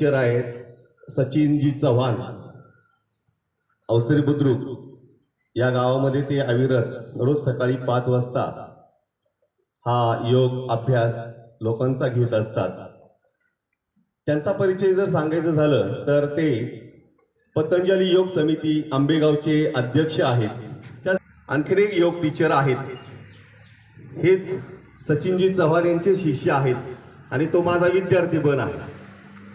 Teacher आहेत सचिनजी चव्हाण अवसरी बुद्रुक या गावामध्ये ते अविरत रोज सकाळी पाच वाजता हा योग अभ्यास लोकांचा घेत असतात. त्यांचा परिचय जर सांगायचं झालं तर ते पतंजली योग समिती आंबेगावचे अध्यक्ष आहेत. त्या आणखीन एक योग टीचर आहेत. हेच सचिनजी चव्हाण यांचे शिष्य आहेत आणि तो माझा विद्यार्थी पण आहे.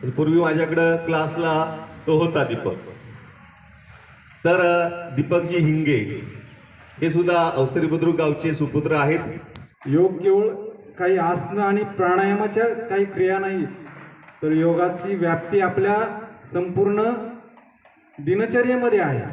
पूर्वी माझ्याकडं क्लासला तो होता दीपक. तर दीपकजी हिंगे हे सुद्धा अवसरी बुद्रुक गावचे सुपुत्र आहेत. योग केवळ काही आसनं आणि प्राणायामाच्या काही क्रिया नाही तर योगाची व्याप्ती आपल्या संपूर्ण दिनचर्येमध्ये आहे.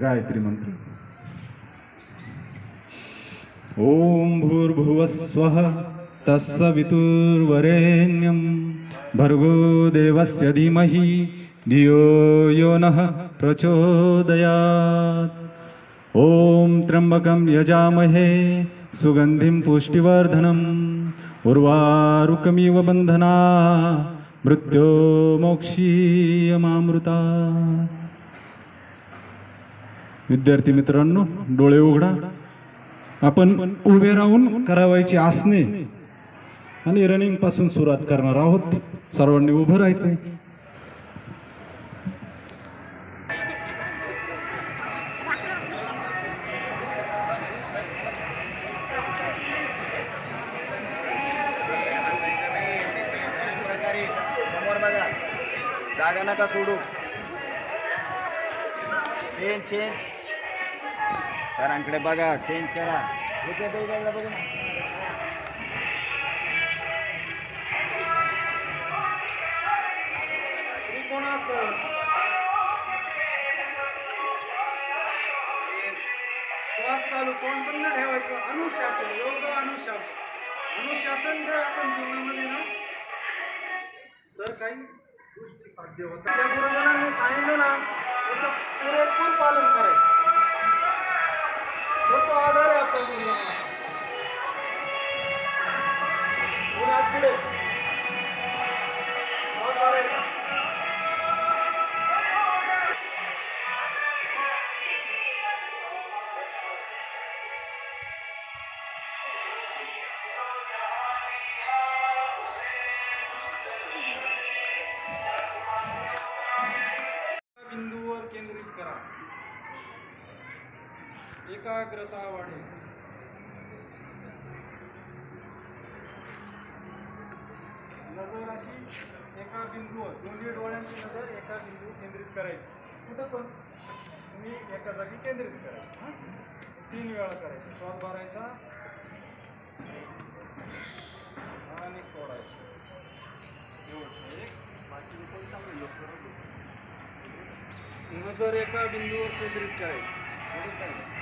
गायत्री मंत्र। ओम भूर्भुवस्वः तत्सवितुर्वरेण्यं भर्गो देवस्य धीमहि, धियो यो नः, प्रचोदयात्। ॐ त्र्यम्बकं यजामहे, सुगन्धिं पुष्टिवर्धनम्। उर्वारुकमिव बन्धना मृत्योमोक्षीयमामृता विद्यार्थी मित्रांनो डोळे उघडा. आपण उभे राहून करावायची आसने आणि रनिंगपासून सुरुवात करणार आहोत. सर्वांनी उभं राहायचंय. समोर जागा नका सोडू. चेंज चेंज सरांकडे बघा चेंज करा. ते बघू ना. श्वास चालू कोण बंद ठेवायचं. अनुशासन योग अनुशासन. अनुशासन जे असेल जीवनामध्ये ना तर काही गोष्टी साध्य होतात. त्या गुरुजनांनी सांगितलं ना त्याचं पुरेपूर पालन करायचं. तो आधार आहे आपल्या पुढे. एकाग्रता वाढेल. नजर अशी एका बिंदूवर दोन्ही डोळ्यांची नजर एका बिंदूवर केंद्रित करायची. कुठं पण तुम्ही एका जागी केंद्रित करायचं. हां? तीन वेळा करायचं. श्वास भरायचा आणि सोडायचं. एवढं एक. बाकी चांगलं योग करत नजर एका बिंदूवर केंद्रित करायची.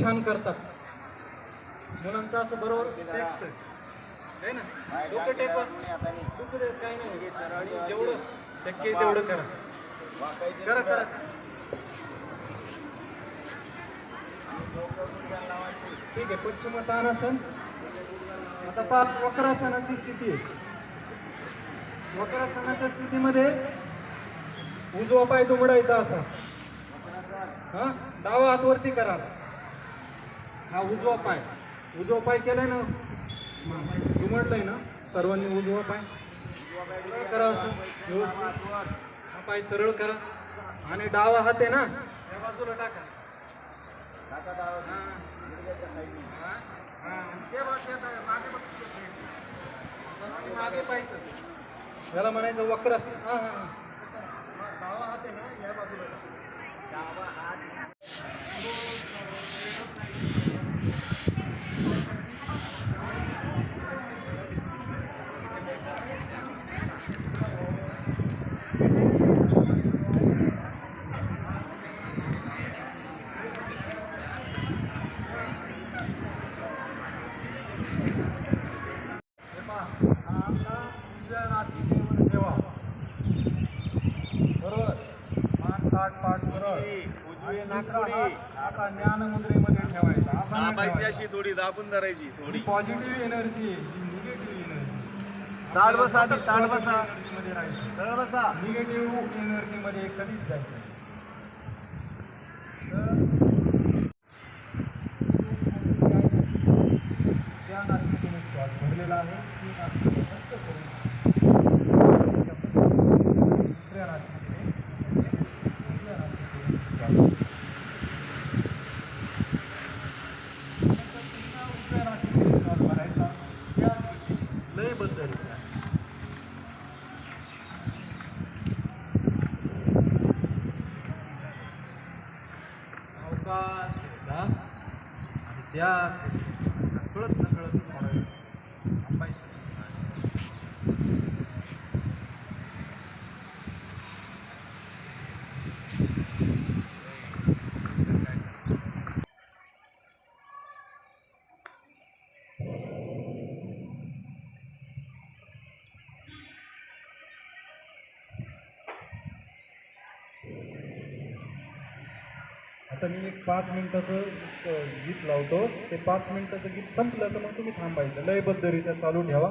छान करतात. मुलांचं असं बरोबर text आहे. नाही. जेवढं शक्य तेवढं करा. करा करा. ठीक आहे पश्चिमतानासन आता पाच वक्रासनाची स्थिती आहे. वक्रासनाच्या स्थितीमध्ये उजवा पाय दुमडायचा असा. हा? डावा हात वरती करा. हा उजवा पाय उजवा पाय केलाय ना दुमडलाय ना सर्वांनी उजवा पाय करा असं व्यवस्थित हा पाय सरळ करा आणि डावा हात आहे ना या बाजूला टाका हा. हा. हा. आणि ते बाजू आता मागे बघ. आणि मागे पाहायचं याला म्हणायचं वक्र हा हा हा. डावा हात आहे ना या बाजूला टाका. हे पहा, हा आपला उजव्या नासिकेवर ठेवा बरोबर मान ताट पाठ सरळ उजवी आणि नाकपुडी. दुसरा हात आता ज्ञान मुद्रेमध्ये ठेवायचा दाबायची. अशी थोडी दाबून धरायची थोडी. पॉझिटिव्ह एनर्जी निगेटिव्ह एनर्जी ताट बसा आधी, ताट बसा. मध्ये राहायचं. सरळ बसा. निगेटिव्ह एनर्जीमध्ये कधीच जायचं त्या नाशिकेने श्वास भरलेला आहे. ती नाशिके आणि त्या नकळत नकळत सोडायचं थांबायचं आता मी एक पाच मिनिटाचं गीत लावतो. ते पाच मिनिटाचं गीत संपलं तर मग तुम्ही थांबायचं. लयबद्धरित्या चालू ठेवा.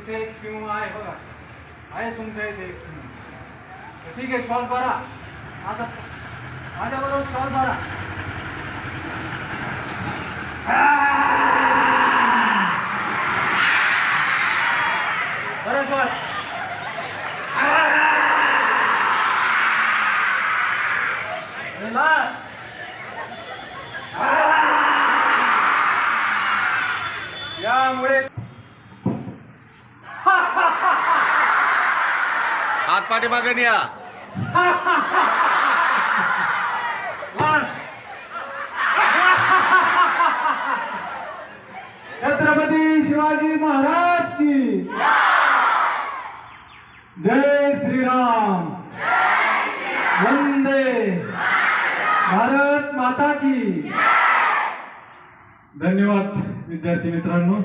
तिथे एक सिंह आहे बघा. आहे तुमच्या इथे एक सिंह. तर ठीक आहे श्वास भरा. माझा माझ्याबरोबर श्वास भरा. बरं श्वास. आणि लास्ट. हात पाठीमागे छत्रपती शिवाजी महाराज की. जय श्रीराम. वंदे. भारत माता की. धन्यवाद विद्यार्थी मित्रांनो.